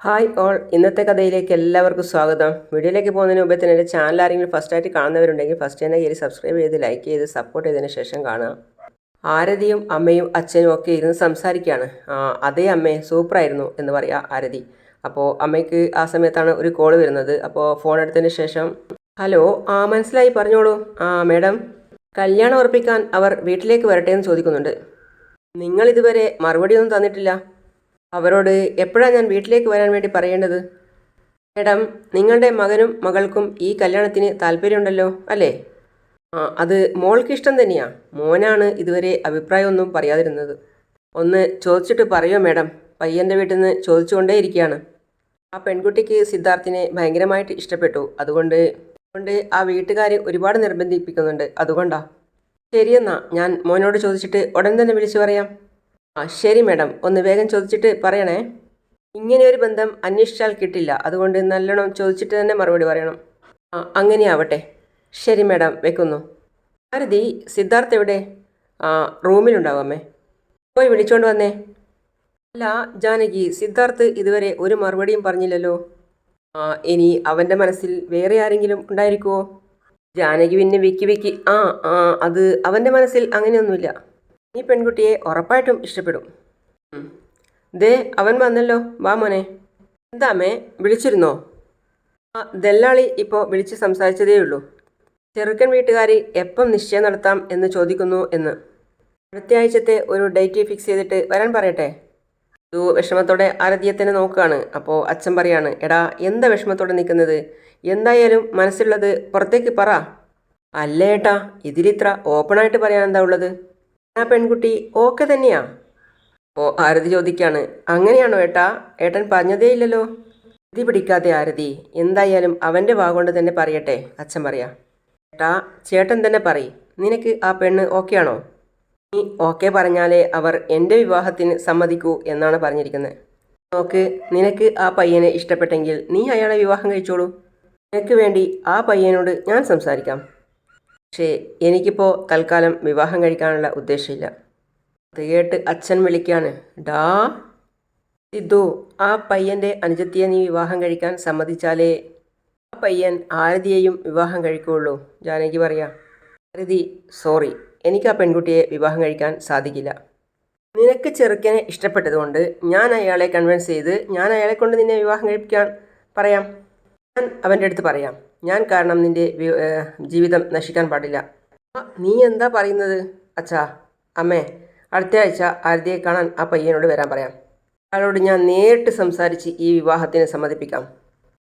Hi all ഇന്നത്തെ കഥയിലേക്ക് എല്ലാവർക്കും സ്വാഗതം. വീഡിയോയിലേക്ക് പോകുന്നതിന് മുമ്പേ തന്നെ എന്റെ ചാനൽ ആരെങ്കിലും ഫസ്റ്റ് ആയിട്ട് കാണുന്നവരുണ്ടെങ്കിൽ ഫസ്റ്റ് തന്നെ കയറി സബ്സ്ക്രൈബ് ചെയ്ത് ലൈക്ക് ചെയ്ത് സപ്പോർട്ട് ചെയ്തതിന് ശേഷം കാണുക ആരതിയും അമ്മയും അച്ഛനും ഒക്കെ ഇരുന്ന് സംസാരിക്കുകയാണ്. അതേ അമ്മേ സൂപ്പറായിരുന്നു എന്ന് പറയാം ആരതി. അപ്പോൾ അമ്മയ്ക്ക് ആ സമയത്താണ് ഒരു കോൾ വരുന്നത്. അപ്പോൾ ഫോൺ എടുത്തതിന് ശേഷം ഹലോ ആ മനസ്സിലായി പറഞ്ഞോളൂ. ആ മേഡം കല്യാണം ഉറപ്പിക്കാൻ അവർ വീട്ടിലേക്ക് വരട്ടെ എന്ന് ചോദിക്കുന്നുണ്ട്. നിങ്ങൾ ഇതുവരെ മറുപടിയൊന്നും തന്നിട്ടില്ല? അവരോട് എപ്പോഴാണ് ഞാൻ വീട്ടിലേക്ക് വരാൻ വേണ്ടി പറയേണ്ടത്? മേഡം നിങ്ങളുടെ മകനും മകൾക്കും ഈ കല്യാണത്തിന് താല്പര്യമുണ്ടല്ലോ അല്ലേ? ആ അത് മോൾക്ക് ഇഷ്ടം തന്നെയാ. മോനാണ് ഇതുവരെ അഭിപ്രായമൊന്നും പറയാതിരുന്നത്. ഒന്ന് ചോദിച്ചിട്ട് പറയോ മേഡം? പയ്യന്റെ വീട്ടിൽ നിന്ന് ചോദിച്ചുകൊണ്ടേയിരിക്കുകയാണ് ആ പെൺകുട്ടിക്ക് സിദ്ധാർത്ഥിനെ ഭയങ്കരമായിട്ട് ഇഷ്ടപ്പെട്ടു. അതുകൊണ്ട് അതുകൊണ്ട് ആ വീട്ടുകാർ ഒരുപാട് നിർബന്ധിപ്പിക്കുന്നുണ്ട്. അതുകൊണ്ടാ. ശരിയെന്നാ ഞാൻ മോനോട് ചോദിച്ചിട്ട് ഉടൻ തന്നെ വിളിച്ചു പറയാം. ആ ശരി മാഡം. ഒന്ന് വേഗം ചോദിച്ചിട്ട് പറയണേ. ഇങ്ങനെ ഒരു ബന്ധം അന്വേഷിച്ചാൽ കിട്ടില്ല. അതുകൊണ്ട് നല്ലോണം ചോദിച്ചിട്ട് തന്നെ മറുപടി പറയണം. ആ അങ്ങനെയാവട്ടെ. ശരി മാഡം വെക്കുന്നു. ഭാരതി സിദ്ധാർത്ഥ് എവിടെ? ആ റൂമിലുണ്ടാവാമേ പോയി വിളിച്ചോണ്ട് വന്നേ. അല്ല ജാനകി സിദ്ധാർത്ഥ് ഇതുവരെ ഒരു മറുപടിയും പറഞ്ഞില്ലല്ലോ. ആ ഇനി അവന്റെ മനസ്സിൽ വേറെ ആരെങ്കിലും ഉണ്ടായിരിക്കുമോ ജാനകി പിന്നെ വിക്കി വിക്കി. ആ ആ അത് അവന്റെ മനസ്സിൽ അങ്ങനെയൊന്നുമില്ല. ഈ പെൺകുട്ടിയെ ഉറപ്പായിട്ടും ഇഷ്ടപ്പെടും. ദേ അവൻ വന്നല്ലോ. വാ മോനെ. എന്താമേ വിളിച്ചിരുന്നോ? ആ ദല്ലാളി ഇപ്പോൾ വിളിച്ച് സംസാരിച്ചതേ ഉള്ളൂ ചെറുക്കൻ വീട്ടുകാരി എപ്പം നിശ്ചയം നടത്താം എന്ന് ചോദിക്കുന്നു എന്ന്. അടുത്ത ആഴ്ചത്തെ ഒരു ഡേറ്റ് ഫിക്സ് ചെയ്തിട്ട് വരാൻ പറയട്ടെ? അതു വിഷമത്തോടെ ആരധ്യത്തിനെ നോക്കുകയാണ്. അപ്പോൾ അച്ഛൻ പറയാണ് എടാ എന്താ വിഷമത്തോടെ നിൽക്കുന്നത്? എന്തായാലും മനസ്സിലുള്ളത് പുറത്തേക്ക് പറ. അല്ലേട്ടാ ഇതിലിത്ര ഓപ്പണായിട്ട് പറയാൻ എന്താ ഉള്ളത്? ആ പെൺകുട്ടി ഓക്കെ തന്നെയാ? ഓ ആരതി ചോദിക്കാണ്. അങ്ങനെയാണോ ഏട്ടാ? ഏട്ടൻ പറഞ്ഞതേ ഇല്ലല്ലോ ഇതി പിടിക്കാതെ ആരതി. എന്തായാലും അവന്റെ വാഗോണ്ട് തന്നെ പറയട്ടെ അച്ഛൻ പറയാ. ഏട്ടാ ചേട്ടൻ തന്നെ പറ നിനക്ക് ആ പെണ്ണ് ഓക്കെ ആണോ? നീ ഓക്കെ പറഞ്ഞാലേ അവർ എന്റെ വിവാഹത്തിന് സമ്മതിക്കൂ എന്നാണ് പറഞ്ഞിരിക്കുന്നത് നോക്ക് നിനക്ക് ആ പയ്യനെ ഇഷ്ടപ്പെട്ടെങ്കിൽ നീ അയാളെ വിവാഹം കഴിച്ചോളൂ. നിനക്ക് വേണ്ടി ആ പയ്യനോട് ഞാൻ സംസാരിക്കാം. പക്ഷേ എനിക്കിപ്പോൾ തൽക്കാലം വിവാഹം കഴിക്കാനുള്ള ഉദ്ദേശമില്ല. അത് കേട്ട് അച്ഛൻ വിളിക്കാണ്. ഡാ സിദ്ധു ആ പയ്യന്റെ അനുജത്തിയെ നീ വിവാഹം കഴിക്കാൻ സമ്മതിച്ചാലേ ആ പയ്യൻ ആരതിയെയും വിവാഹം കഴിക്കുകയുള്ളൂ. ജാനകി പറയാ. ആരതി സോറി എനിക്ക് ആ പെൺകുട്ടിയെ വിവാഹം കഴിക്കാൻ സാധിക്കില്ല. നിനക്ക് ചെറുക്കനെ ഇഷ്ടപ്പെട്ടതുകൊണ്ട് ഞാൻ അയാളെ കൺവിൻസ് ചെയ്ത് ഞാൻ അയാളെ കൊണ്ട് നിന്നെ വിവാഹം കഴിപ്പിക്കാൻ പറയാം. ഞാൻ അവന്റെ അടുത്ത് പറയാം. ഞാൻ കാരണം നിന്റെ ജീവിതം നശിക്കാൻ പാടില്ല. നീ എന്താ പറയുന്നത്? അച്ഛാ അമ്മേ അടുത്ത ആഴ്ച ആരതിയെ കാണാൻ ആ പയ്യനോട് വരാൻ പറയാം. അയാളോട് ഞാൻ നേരിട്ട് സംസാരിച്ച് ഈ വിവാഹത്തിന് സമ്മതിപ്പിക്കാം.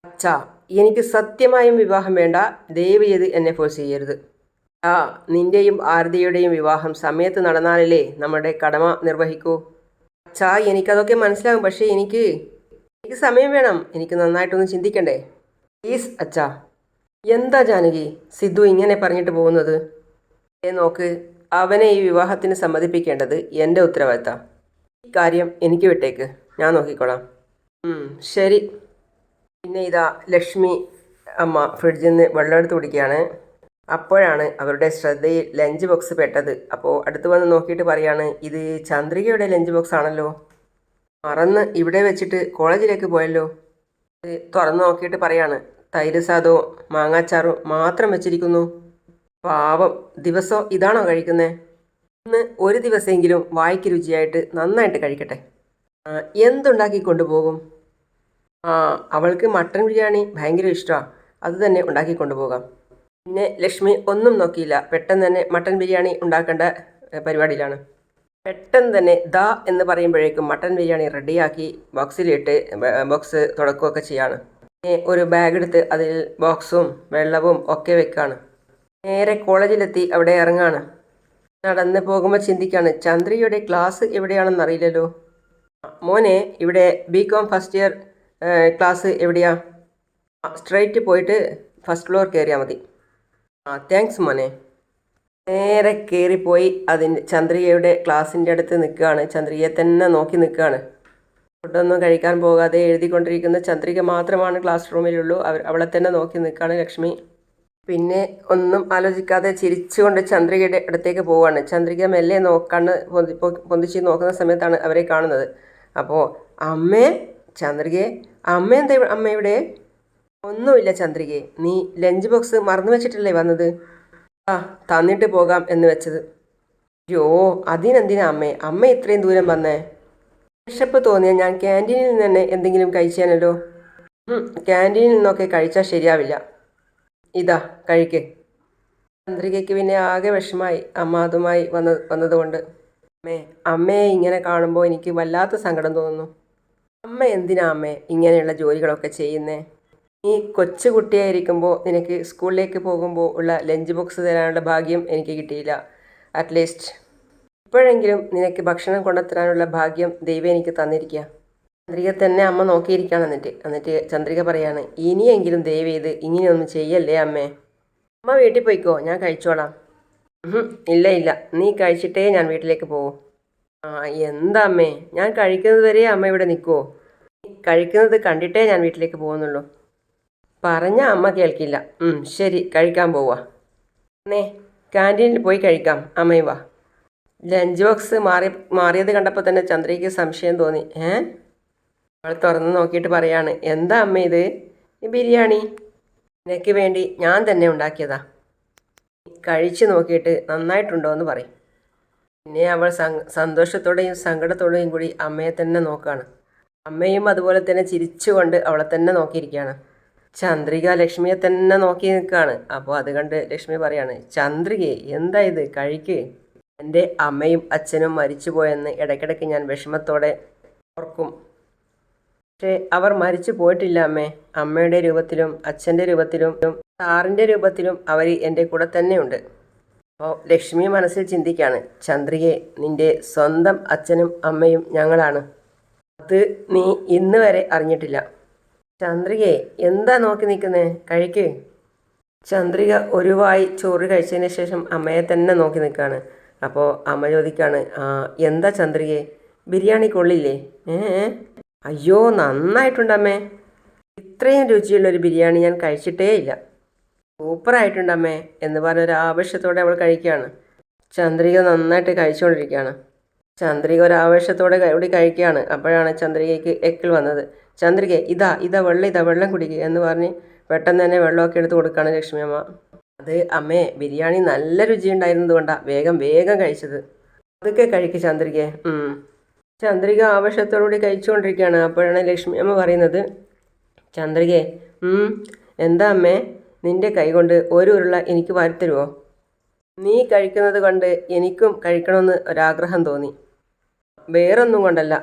അച്ഛാ എനിക്ക് സത്യമായും വിവാഹം വേണ്ട. ദയവ് ചെയ്ത് എന്നെ ഫോഴ്സ് ചെയ്യരുത്. ആ നിന്റെയും ആരതിയുടെയും വിവാഹം സമയത്ത് നടന്നാലല്ലേ നമ്മുടെ കടമ നിർവഹിക്കൂ? അച്ഛാ എനിക്കതൊക്കെ മനസ്സിലാകും. പക്ഷേ എനിക്ക് എനിക്ക് സമയം വേണം. എനിക്ക് നന്നായിട്ടൊന്ന് ചിന്തിക്കണ്ടേ? പ്ലീസ് അച്ഛാ. എന്താ ജാനകി? സിദ്ധു ഇങ്ങനെ പറഞ്ഞിട്ട് പോകുന്നത്? ഏ നോക്ക്. അവനെ ഈ വിവാഹത്തിന് സമ്മതിപ്പിക്കേണ്ടത് എന്റെ ഉത്തരവാദിത്തം. ഈ കാര്യം എനിക്ക് വിട്ടേക്ക്. ഞാൻ നോക്കിക്കോളാം. ശരി. പിന്നെ ഇതാ ലക്ഷ്മി അമ്മ ഫ്രിഡ്ജിൽ നിന്ന് വെള്ളം എടുത്ത് കുടിക്കുകയാണ്. അപ്പോഴാണ് അവരുടെ ശ്രദ്ധയിൽ ലഞ്ച് ബോക്സ് പെട്ടത്. അപ്പോൾ അടുത്ത് വന്ന് നോക്കിയിട്ട് പറയാണ് ഇത് ചന്ദ്രികയുടെ ലഞ്ച് ബോക്സ് ആണല്ലോ. മറന്ന് ഇവിടെ വെച്ചിട്ട് കോളേജിലേക്ക് പോയല്ലോ. തുറന്ന് നോക്കിയിട്ട് പറയാണ് തൈര് സാദവും മാങ്ങാച്ചാറും മാത്രം വെച്ചിരിക്കുന്നു. പാവം ദിവസോ ഇതാണോ കഴിക്കുന്നത് ഇന്ന് ഒരു ദിവസമെങ്കിലും വായിക്ക് രുചിയായിട്ട് നന്നായിട്ട് കഴിക്കട്ടെ. എന്തുണ്ടാക്കി കൊണ്ടുപോകും? അവൾക്ക് മട്ടൻ ബിരിയാണി ഭയങ്കര ഇഷ്ടമാണ് അത് തന്നെ ഉണ്ടാക്കി കൊണ്ടുപോകാം. പിന്നെ ലക്ഷ്മി ഒന്നും നോക്കിയില്ല. പെട്ടെന്ന് തന്നെ മട്ടൻ ബിരിയാണി ഉണ്ടാക്കേണ്ട പരിപാടിയിലാണ്. പെട്ടെന്ന് തന്നെ ദാ എന്ന് പറയുമ്പോഴേക്കും മട്ടൻ ബിരിയാണി റെഡിയാക്കി ബോക്സിലിട്ട് ബോക്സ് തുടക്കുകയൊക്കെ ചെയ്യാണ്. ഒരു ബാഗ് എടുത്ത് അതിൽ ബോക്സും വെള്ളവും ഒക്കെ വെക്കാണ്. നേരെ കോളേജിലെത്തി അവിടെ ഇറങ്ങാണ്. നടന്ന് പോകുമ്പോൾ ചിന്തിക്കാണ് ചന്ദ്രിയുടെ ക്ലാസ് എവിടെയാണെന്ന് അറിയില്ലല്ലോ. മോനെ ഇവിടെ B com first year class എവിടെയാ? സ്ട്രൈറ്റ് പോയിട്ട് ഫസ്റ്റ് ഫ്ലോർ കയറിയാൽ മതി. ആ താങ്ക്സ് മോനെ. നേരെ കയറിപ്പോയി അതിന്റെ ചന്ദ്രികയുടെ ക്ലാസ്സിന്റെ അടുത്ത് നിൽക്കുകയാണ്. ചന്ദ്രികയെ തന്നെ നോക്കി നിൽക്കുകയാണ്. ഫുഡൊന്നും കഴിക്കാൻ പോകാതെ എഴുതിക്കൊണ്ടിരിക്കുന്ന ചന്ദ്രിക മാത്രമാണ് ക്ലാസ് റൂമിലുള്ളൂ. അവർ അവളെ തന്നെ നോക്കി നിൽക്കുകയാണ് ലക്ഷ്മി. പിന്നെ ഒന്നും ആലോചിക്കാതെ ചിരിച്ചുകൊണ്ട് ചന്ദ്രികയുടെ അടുത്തേക്ക് പോവുകയാണ്. ചന്ദ്രിക മെല്ലെ നോക്കാണ് പൊന്തിച്ച് നോക്കുന്ന സമയത്താണ് അവരെ കാണുന്നത്. അപ്പോൾ അമ്മേ ചന്ദ്രികയെ അമ്മ എന്താ അമ്മ ഇവിടെ? ഒന്നുമില്ല ചന്ദ്രികയെ നീ ലഞ്ച് ബോക്സ് മറന്നു വെച്ചിട്ടല്ലേ വന്നത്? ആ തന്നിട്ട് പോകാം എന്ന് വെച്ചത്. അയ്യോ അതിനെന്തിനാ അമ്മേ? അമ്മ ഇത്രയും ദൂരം വന്നേ? വിശപ്പ് തോന്നിയാൽ ഞാൻ ക്യാന്റീനിൽ നിന്ന് തന്നെ എന്തെങ്കിലും കഴിച്ചാനല്ലോ ഉം, ക്യാന്റീനിൽ നിന്നൊക്കെ കഴിച്ചാൽ ശരിയാവില്ല. ഇതാ കഴിക്ക്. ചന്ദ്രികയ്ക്ക് പിന്നെ ആകെ വിഷമായി അമ്മ അതുമായി വന്ന വന്നതുകൊണ്ട്. അമ്മേ അമ്മയെ ഇങ്ങനെ കാണുമ്പോൾ എനിക്ക് വല്ലാത്ത സങ്കടം തോന്നുന്നു. അമ്മ എന്തിനാ അമ്മേ ഇങ്ങനെയുള്ള ജോലികളൊക്കെ ചെയ്യുന്നേ? നീ കൊച്ചുകുട്ടിയായിരിക്കുമ്പോൾ നിനക്ക് സ്കൂളിലേക്ക് പോകുമ്പോൾ ഉള്ള ലഞ്ച് ബോക്സ് തരാനുള്ള ഭാഗ്യം എനിക്ക് കിട്ടിയില്ല. അറ്റ്ലീസ്റ്റ് ഇപ്പോഴെങ്കിലും നിനക്ക് ഭക്ഷണം കൊണ്ടെത്തരാനുള്ള ഭാഗ്യം ദൈവം എനിക്ക് തന്നിരിക്കുക ചന്ദ്രിക തന്നെ അമ്മ നോക്കിയിരിക്കുകയാണ് എന്നിട്ട്. എന്നിട്ട് ചന്ദ്രിക പറയാണ് ഇനിയെങ്കിലും ദൈവം ഇത് ഇങ്ങനെയൊന്നും ചെയ്യല്ലേ അമ്മേ? അമ്മ വീട്ടിൽ പോയിക്കോ ഞാൻ കഴിച്ചോളാം. ഇല്ല ഇല്ല. നീ കഴിച്ചിട്ടേ ഞാൻ വീട്ടിലേക്ക് പോകും ആ എന്താ അമ്മേ? ഞാൻ കഴിക്കുന്നത് വരെ അമ്മ ഇവിടെ നിൽക്കുമോ കഴിക്കുന്നത് കണ്ടിട്ടേ ഞാൻ വീട്ടിലേക്ക് പോകുന്നുള്ളൂ. പറഞ്ഞ അമ്മ കേൾക്കില്ല. ശരി കഴിക്കാൻ പോവാ. അന്നേ ക്യാന്റീനിൽ പോയി കഴിക്കാം. അമ്മയും വാ. ലഞ്ച് ബോക്സ് മാറി മാറിയത് കണ്ടപ്പോൾ തന്നെ ചന്ദ്രയ്ക്ക് സംശയം തോന്നി. ഏ? അവൾ തുറന്ന് നോക്കിയിട്ട് പറയാണ് എന്താ അമ്മ ഇത്? ഈ ബിരിയാണി? നിനക്ക് വേണ്ടി ഞാൻ തന്നെ ഉണ്ടാക്കിയതാ. കഴിച്ച് നോക്കിയിട്ട് നന്നായിട്ടുണ്ടോ എന്ന് പറയും. പിന്നെ അവൾ സന്തോഷത്തോടെയും സങ്കടത്തോടെയും കൂടി അമ്മയെ തന്നെ നോക്കുകയാണ് അമ്മയും അതുപോലെ തന്നെ ചിരിച്ചുകൊണ്ട് അവളെ തന്നെ നോക്കിയിരിക്കുകയാണ്. ചന്ദ്രിക ലക്ഷ്മിയെ തന്നെ നോക്കി നിൽക്കുകയാണ്. അപ്പോൾ അത് കണ്ട് ലക്ഷ്മി പറയാണ് ചന്ദ്രികയെ എന്താ ഇത്? കഴിക്ക്. എന്റെ അമ്മയും അച്ഛനും മരിച്ചുപോയെന്ന് ഇടയ്ക്കിടയ്ക്ക് ഞാൻ വിഷമത്തോടെ ഓർക്കും. പക്ഷേ അവർ മരിച്ചു പോയിട്ടില്ല അമ്മേ. അമ്മയുടെ രൂപത്തിലും അച്ഛന്റെ രൂപത്തിലും സാറിന്റെ രൂപത്തിലും അവർ എന്റെ കൂടെ തന്നെയുണ്ട്. അപ്പോൾ ലക്ഷ്മി മനസ്സിൽ ചിന്തിക്കുകയാണ് ചന്ദ്രിയെ നിന്റെ സ്വന്തം അച്ഛനും അമ്മയും ഞങ്ങളാണ്. അത് നീ ഇന്ന് വരെ അറിഞ്ഞിട്ടില്ല. ചന്ദ്രികയെ എന്താ നോക്കി നിൽക്കുന്നേ? കഴിക്ക്. ചന്ദ്രിക ഒരുവായി ചോറ് കഴിച്ചതിന് ശേഷം അമ്മയെ തന്നെ നോക്കി നിൽക്കുകയാണ്. അപ്പോൾ അമ്മ ചോദിക്കുകയാണ് എന്താ ചന്ദ്രികയെ ബിരിയാണി കൊള്ളില്ലേ? ഏ? അയ്യോ നന്നായിട്ടുണ്ടമ്മേ ഇത്രയും രുചിയുള്ള ഒരു ബിരിയാണി ഞാൻ കഴിച്ചിട്ടേ ഇല്ല. സൂപ്പറായിട്ടുണ്ടമ്മേ എന്ന് പറഞ്ഞ ഒരു ആവശ്യത്തോടെ അവൾ കഴിക്കുകയാണ്. ചന്ദ്രിക നന്നായിട്ട് കഴിച്ചുകൊണ്ടിരിക്കുകയാണ്. ചന്ദ്രിക ഒരു ആവേശത്തോടെ കൂടി കഴിക്കുകയാണ്. അപ്പോഴാണ് ചന്ദ്രികയ്ക്ക് എക്കിൽ വന്നത്. ചന്ദ്രിക ഇതാ ഇതാ വെള്ളം ഇതാ വെള്ളം കുടിക്കുക എന്ന് പറഞ്ഞ് പെട്ടെന്ന് തന്നെ വെള്ളമൊക്കെ എടുത്ത് കൊടുക്കുകയാണ് ലക്ഷ്മി അമ്മ. അത് അമ്മേ ബിരിയാണി നല്ല രുചി ഉണ്ടായിരുന്നത് കൊണ്ടാണ് വേഗം വേഗം കഴിച്ചത്. അതൊക്കെ കഴിക്ക് ചന്ദ്രികയെ ചന്ദ്രിക ആവേശത്തോടുകൂടി കഴിച്ചുകൊണ്ടിരിക്കുകയാണ്. അപ്പോഴാണ് ലക്ഷ്മി അമ്മ പറയുന്നത് ചന്ദ്രികയെ എന്താ അമ്മേ? നിന്റെ കൈ കൊണ്ട് ഒരു ഉരുള എനിക്ക് വാരിത്തരുമോ നീ കഴിക്കുന്നത് കണ്ട് എനിക്കും കഴിക്കണമെന്ന് ഒരാഗ്രഹം തോന്നി. വേറൊന്നും കൊണ്ടല്ല.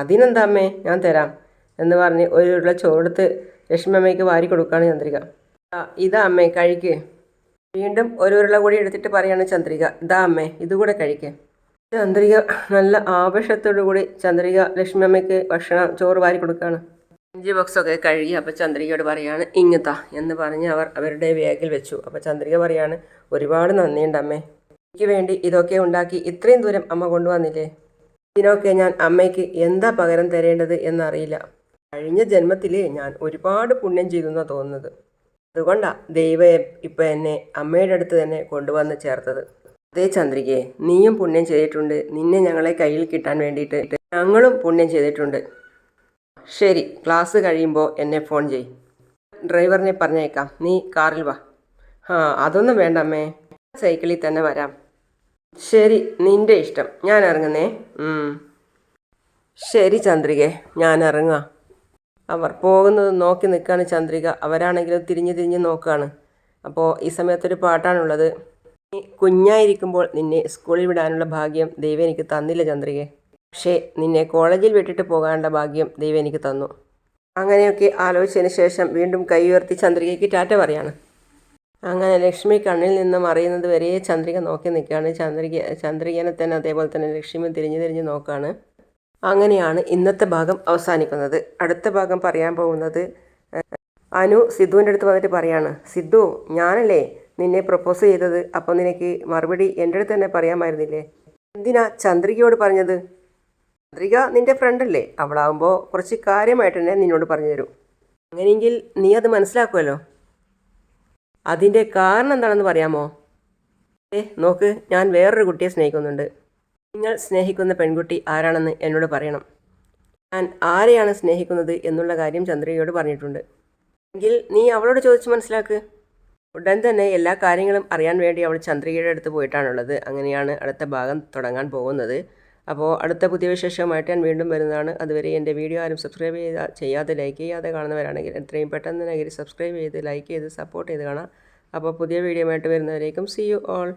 അതിനെന്താ അമ്മേ? ഞാൻ തരാം. എന്ന് പറഞ്ഞ് ഒരു ഉരുള ചോറെടുത്ത് ലക്ഷ്മി അമ്മയ്ക്ക് വാരി കൊടുക്കുകയാണ് ചന്ദ്രിക. ഇതാ അമ്മേ കഴിക്ക്. വീണ്ടും ഒരു ഉരുള കൂടി എടുത്തിട്ട് പറയാണ് ചന്ദ്രിക. ഇതാ അമ്മേ ഇതുകൂടെ കഴിക്കേ. ചന്ദ്രിക നല്ല ആവേശത്തോടു കൂടി ചന്ദ്രിക ലക്ഷ്മി അമ്മയ്ക്ക് ഭക്ഷണം ചോറ് വാരി കൊടുക്കുകയാണ് അഞ്ച് ബോക്സൊക്കെ കഴുകി അപ്പോൾ ചന്ദ്രികയോട് പറയാണ് ഇങ്ങത്താ എന്ന് പറഞ്ഞ് അവർ അവരുടെ ബാഗിൽ വെച്ചു. അപ്പോൾ ചന്ദ്രിക പറയാണ് ഒരുപാട് നന്ദിയുണ്ട് അമ്മേ. എനിക്ക് വേണ്ടി ഇതൊക്കെ ഉണ്ടാക്കി ഇത്രയും ദൂരം അമ്മ കൊണ്ടുവന്നില്ലേ? ഇതിനൊക്കെ ഞാൻ അമ്മയ്ക്ക് എന്താ പകരം തരേണ്ടത് എന്നറിയില്ല. കഴിഞ്ഞ ജന്മത്തിലേ ഞാൻ ഒരുപാട് പുണ്യം ചെയ്തു എന്നാണ് തോന്നുന്നത്. അതുകൊണ്ടാണ് ദൈവം ഇപ്പം എന്നെ അമ്മയുടെ അടുത്ത് തന്നെ കൊണ്ടുവന്ന് ചേർത്തത്. അതേ ചന്ദ്രികയെ നീയും പുണ്യം ചെയ്തിട്ടുണ്ട്. നിന്നെ ഞങ്ങളെ കയ്യിൽ കിട്ടാൻ വേണ്ടിയിട്ട് ഞങ്ങളും പുണ്യം ചെയ്തിട്ടുണ്ട്. ശരി ക്ലാസ് കഴിയുമ്പോൾ എന്നെ ഫോൺ ചെയ് ഡ്രൈവറിനെ പറഞ്ഞേക്കാം. നീ കാറിൽ വാ. ആ അതൊന്നും വേണ്ട അമ്മേ. സൈക്കിളിൽ തന്നെ വരാം. ശരി നിന്റെ ഇഷ്ടം. ഞാൻ ഇറങ്ങുന്നേ. ശരി ചന്ദ്രികെ ഞാൻ ഇറങ്ങാം അവർ പോകുന്നത് നോക്കി നിൽക്കുകയാണ് ചന്ദ്രിക. അവരാണെങ്കിലും തിരിഞ്ഞ് തിരിഞ്ഞ് നോക്കുകയാണ്. അപ്പോൾ ഈ സമയത്തൊരു പാട്ടാണുള്ളത്. നീ കുഞ്ഞായിരിക്കുമ്പോൾ നിന്നെ സ്കൂളിൽ വിടാനുള്ള ഭാഗ്യം ദൈവം എനിക്ക് തന്നില്ല ചന്ദ്രികയെ പക്ഷേ നിന്നെ കോളേജിൽ വിട്ടിട്ട് പോകാനുള്ള ഭാഗ്യം ദൈവം എനിക്ക് തന്നു. അങ്ങനെയൊക്കെ ആലോചിച്ചതിന് ശേഷം വീണ്ടും കൈ ഉയർത്തി ചന്ദ്രികയ്ക്ക് ടാറ്റ പറയാണ്. അങ്ങനെ ലക്ഷ്മി കണ്ണിൽ നിന്ന് മറിയുന്നത് വരെ ചന്ദ്രിക നോക്കി നിൽക്കുകയാണ്. ചന്ദ്രിക ചന്ദ്രികനെ തന്നെ അതേപോലെ തന്നെ ലക്ഷ്മി തിരിഞ്ഞു തിരിഞ്ഞ് നോക്കുകയാണ്. അങ്ങനെയാണ് ഇന്നത്തെ ഭാഗം അവസാനിക്കുന്നത്. അടുത്ത ഭാഗം പറയാൻ പോകുന്നത് അനു സിദ്ധുവിന്റെ അടുത്ത് വന്നിട്ട് പറയാണ് സിദ്ധു ഞാനല്ലേ നിന്നെ പ്രപ്പോസ് ചെയ്തത്? അപ്പോൾ നിനക്ക് മറുപടി എന്റെ അടുത്ത് തന്നെ പറയാമായിരുന്നില്ലേ? എന്തിനാ ചന്ദ്രികയോട് പറഞ്ഞത്? ചന്ദ്രിക നിന്റെ ഫ്രണ്ടല്ലേ അവളാകുമ്പോൾ കുറച്ച് കാര്യമായിട്ട് തന്നെ നിന്നോട് പറഞ്ഞു തരും. അങ്ങനെയെങ്കിൽ നീ അത് മനസ്സിലാക്കുമല്ലോ അതിന്റെ കാരണം എന്താണെന്ന് പറയാമോ? ഏ നോക്ക് ഞാൻ വേറൊരു കുട്ടിയെ സ്നേഹിക്കുന്നുണ്ട്. നിങ്ങൾ സ്നേഹിക്കുന്ന പെൺകുട്ടി ആരാണെന്ന് എന്നോട് പറയണം. ഞാൻ ആരെയാണ് സ്നേഹിക്കുന്നത് എന്നുള്ള കാര്യം ചന്ദ്രികയോട് പറഞ്ഞിട്ടുണ്ട്. എങ്കിൽ നീ അവളോട് ചോദിച്ച് മനസ്സിലാക്ക്. ഉടൻ തന്നെ എല്ലാ കാര്യങ്ങളും അറിയാൻ വേണ്ടി അവൾ ചന്ദ്രികയുടെ അടുത്ത് പോയിട്ടാണുള്ളത്. അങ്ങനെയാണ് അടുത്ത ഭാഗം തുടങ്ങാൻ പോകുന്നത്. അപ്പോൾ അടുത്ത പുതിയ വിശേഷമായിട്ട് ഞാൻ വീണ്ടും വരുന്നതാണ്. അതുവരെ എന്റെ വീഡിയോ ആരും സബ്സ്ക്രൈബ് ചെയ്ത ചെയ്യാതെ ലൈക്ക് ചെയ്യാതെ കാണുന്നവരാണെങ്കിൽ എത്രയും പെട്ടെന്ന് തന്നെ സബ്സ്ക്രൈബ് ചെയ്ത് ലൈക്ക് ചെയ്ത് സപ്പോർട്ട് ചെയ്ത് കാണാം. അപ്പോൾ പുതിയ വീഡിയോ ആയിട്ട് വരുന്നവരേക്കും സി യു ഓൾ